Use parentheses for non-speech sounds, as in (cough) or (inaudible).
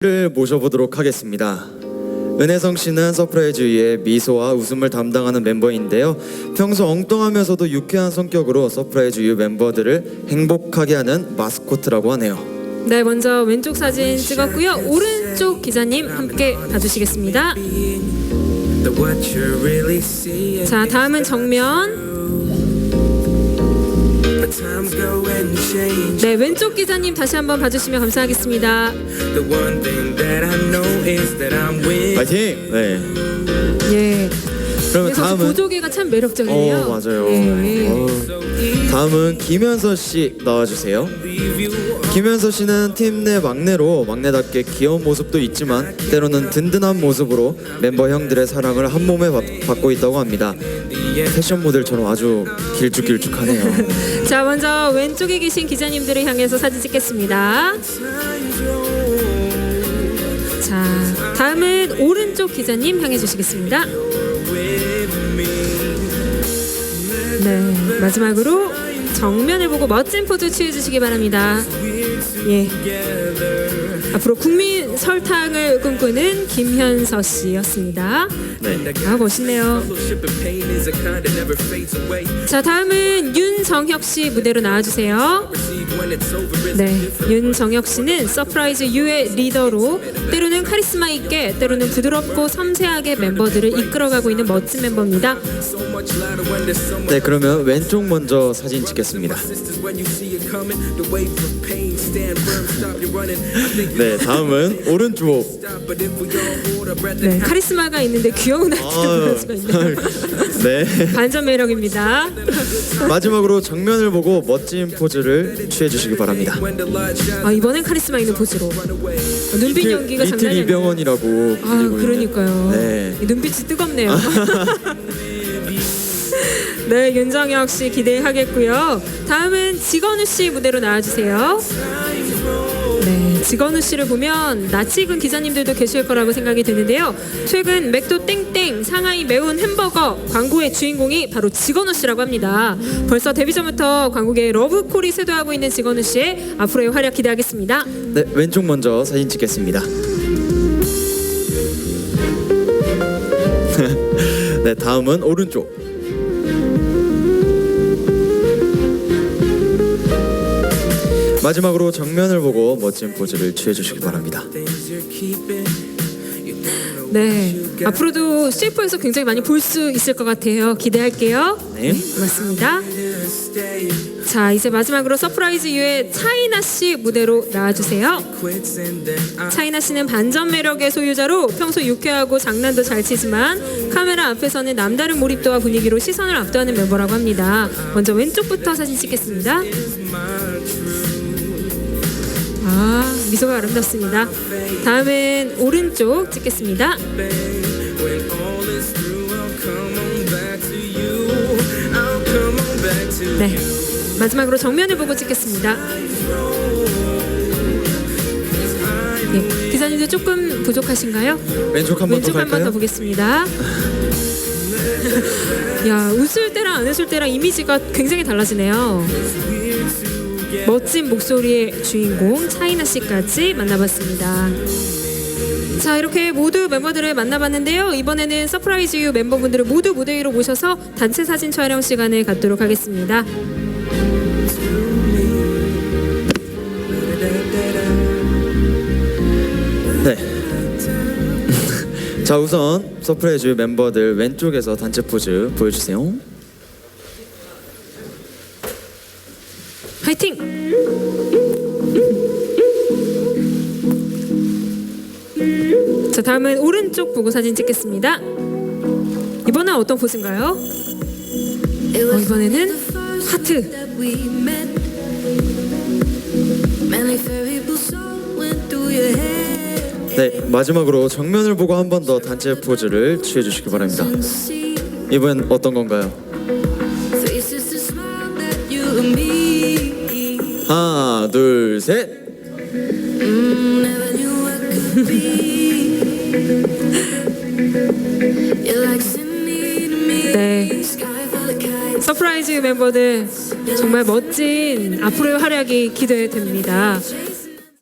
를 모셔보도록 하겠습니다. 은혜성 씨는 서프라이즈의 미소와 웃음을 담당하는 멤버인데요. 평소 엉뚱하면서도 유쾌한 성격으로 서프라이즈 유 멤버들을 행복하게 하는 마스코트라고 하네요. 네, 먼저 왼쪽 사진 찍었고요. 오른쪽 기자님 함께 봐주시겠습니다. 자, 다음은 정면. 네, 왼쪽 기자님 다시 한번 봐주시면 감사하겠습니다. 파이팅! 네. 예. 그러면 그래서 다음은 보조개가 참 매력적이네요. 어 맞아요. 예. 어, 다음은 김현서 씨 나와주세요. 김현서 씨는 팀 내 막내로 막내답게 귀여운 모습도 있지만 때로는 든든한 모습으로 멤버 형들의 사랑을 한 몸에 받, 받고 있다고 합니다. 패션 모델처럼 아주 길쭉길쭉하네요. (laughs) 자, 먼저 왼쪽에 계신 기자님들을 향해서 사진 찍겠습니다. 자, 다음은 오른쪽 기자님 향해 주시겠습니다. 네, 마지막으로 정면을 보고 멋진 포즈 취해 주시기 바랍니다. 예. 앞으로 국민 설탕을 꿈꾸는 김현서 씨였습니다. 네. 아, 멋있네요. 자, 다음은 윤정혁 씨 무대로 나와주세요. 네, 윤정혁 씨는 서프라이즈 U의 리더로 때로는 카리스마 있게, 때로는 부드럽고 섬세하게 멤버들을 이끌어가고 있는 멋진 멤버입니다. 네, 그러면 왼쪽 먼저 사진 찍겠습니다. 네, 다음은 오른쪽. 네, 카리스마가 있는데 귀여운 아이들 보여수가 있네요. 네. 반전 매력입니다. 마지막으로 정면을 보고 멋진 포즈를 취해 주시기 바랍니다. 아, 이번엔 카리스마 있는 포즈로. 어, 눈빛 연기가 리틀 장난이 아니에요. 이병헌이라고 아, 불리고 있는. 그러니까요. 네. 이 눈빛이 뜨겁네요. (laughs) 네, 윤정혁 씨 기대하겠고요. 다음은 지건우 씨 무대로 나와주세요. 네, 지건우 씨를 보면 낯익은 기자님들도 계실 거라고 생각이 드는데요. 최근 맥도 땡땡 상하이 매운 햄버거 광고의 주인공이 바로 지건우 씨라고 합니다. 벌써 데뷔 전부터 광고계의 러브콜이 쇄도하고 있는 지건우 씨의 앞으로의 활약 기대하겠습니다. 네, 왼쪽 먼저 사진 찍겠습니다. (laughs) 네, 다음은 오른쪽. 마지막으로 정면을 보고 멋진 포즈를 취해 주시기 바랍니다. 네, 앞으로도 CF에서 굉장히 많이 볼 수 있을 것 같아요. 기대할게요. 네. 고맙습니다. 자, 이제 마지막으로 서프라이즈 유의 차이나 씨 무대로 나와주세요. 차이나 씨는 반전 매력의 소유자로 평소 유쾌하고 장난도 잘 치지만 카메라 앞에서는 남다른 몰입도와 분위기로 시선을 압도하는 멤버라고 합니다. 먼저 왼쪽부터 사진 찍겠습니다. 아, 미소가 아름답습니다. 다음은 오른쪽 찍겠습니다. 네, 마지막으로 정면을 보고 찍겠습니다. 네, 기사님들 조금 부족하신가요? 왼쪽 한번 더 왼쪽 한 번 더 갈까요? 보겠습니다. (laughs) 야 웃을 때랑 안 웃을 때랑 이미지가 굉장히 달라지네요. 멋진 목소리의 주인공 차이나 씨까지 만나봤습니다. 자 이렇게 모두 멤버들을 만나봤는데요. 이번에는 서프라이즈 유 멤버분들을 모두 무대 위로 모셔서 단체 사진 촬영 시간을 갖도록 하겠습니다. 네. (laughs) 자, 우선 서프라이즈 멤버들 왼쪽에서 단체 포즈 보여주세요. 화이팅! 자 다음은 오른쪽 보고 사진 찍겠습니다. 이번엔 어떤 포즈인가요? 어, 이번에는 하트. 네, 마지막으로 정면을 보고 한 번 더 단체 포즈를 취해 주시기 바랍니다. 이번 어떤 건가요? 둘, 셋. 네. 서프라이즈 멤버들 정말 멋진 앞으로의 활약이 기대됩니다.